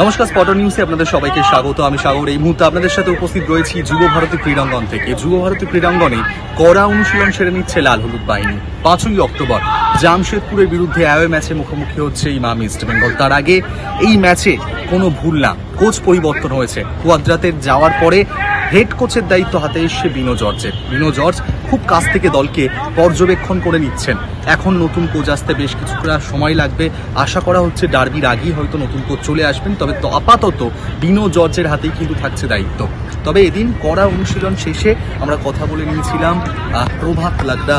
নমস্কার স্পটার নিউজে আপনাদের সবাইকে স্বাগত। আমি সাগর। এই মুহূর্তে আপনাদের সাথে উপস্থিত রয়েছি যুব ভারতী ক্রীড়াঙ্গন থেকে। যুব ভারতী ক্রীড়াঙ্গনে কড়া অনুশীলন সেরে নিচ্ছে লাল হলুদ বাহিনী। পাঁচই অক্টোবর, জামশেদপুরের বিরুদ্ধে অ্যাওয়ে ম্যাচে মুখোমুখি হচ্ছে ইমাম ইস্ট বেঙ্গল। তার আগে এই ম্যাচে কোনো ভুল না, কোচ পরিবর্তন হয়েছে। কুয়াদ্রাতের যাওয়ার পরে হেড কোচের দায়িত্ব হাতে এসছে বিনো জর্জের। বিনো জর্জ খুব কাছ থেকে দলকে পর্যবেক্ষণ করে নিচ্ছেন। এখন নতুন কোচ আসতে বেশ কিছুটা সময় লাগবে। আশা করা হচ্ছে ডার্বির আগেই হয়তো নতুন কোচ চলে আসবেন, তবে তো আপাতত বিনো জর্জের হাতেই কিন্তু থাকছে দায়িত্ব। তবে এদিন করা অনুশীলন শেষে আমরা কথা বলে নিয়েছিলাম প্রভাত লাড্ডা।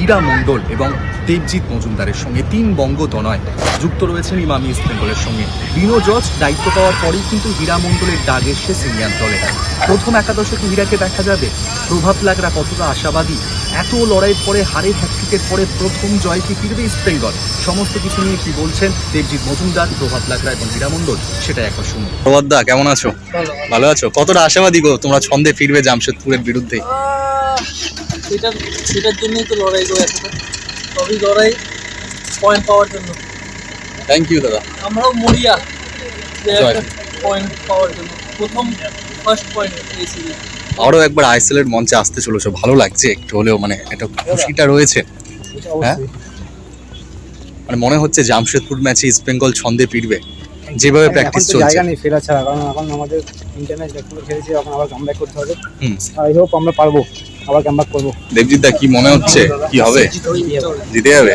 হীরা মণ্ডল এবং দেবজিৎ মজুমদারের সঙ্গে তিন বঙ্গতনয় যুক্ত রয়েছেন ইমামি ইস্ট বেঙ্গলের সঙ্গে। বিনো জজ দায়িত্ব পাওয়ার পরেই কিন্তু হীরা মণ্ডলের ডাক এসছে সিনিয়র দলে। প্রথম একাদশে কি হীরাকে দেখা যাবে। প্রভাব লাগরা কতটা আশাবাদী? এত লড়াইয়ের পরে হারের হ্যাট্রিকের পরে প্রথম জয় কি ফিরবে ইস্ট বেঙ্গল? সমস্ত কিছু নিয়ে কি বলছেন দেবজিৎ মজুমদার প্রভাব লাগরা এবং হীরা মণ্ডল? সেটা একবার শুনুন। প্রভাত দা কেমন আছো? ভালো। আছো? কতটা আশাবাদী গো তোমরা ছন্দে ফিরবে জামশেদপুরের বিরুদ্ধে? সেটার সেটার জন্যই তো লড়াই করে এতটা সবই লড়াই পয়েন্ট পাওয়ার জন্য। থ্যাংক ইউ দাদা। আমরাও মরিয়া যে একটা পয়েন্ট পাওয়ার জন্য। প্রথম ফার্স্ট পয়েন্ট পেয়েছি। আরও একবার আইএসএল এর মঞ্চে আসতে চলেছো। ভালো লাগছে একটু হলেও মানে একটা খুশিটা রয়েছে। হ্যাঁ? মানে মনে হচ্ছে জামশেদপুর ম্যাচে ইস্ট বেঙ্গল ছন্দে ফিরবে। যেভাবে প্র্যাকটিস চলছে জায়গা নেই ফেরা ছাড়া। কারণ এখন আমাদের ইন্টারনেট ব্যাকগুলো খেলেছি এখন আবার কামব্যাক করতে হবে। আই হোপ আমরা পারব। আবার কামব্যাক করব। দেবজিৎ দা কি মনে হচ্ছে? কি হবে? জিতে যাবে?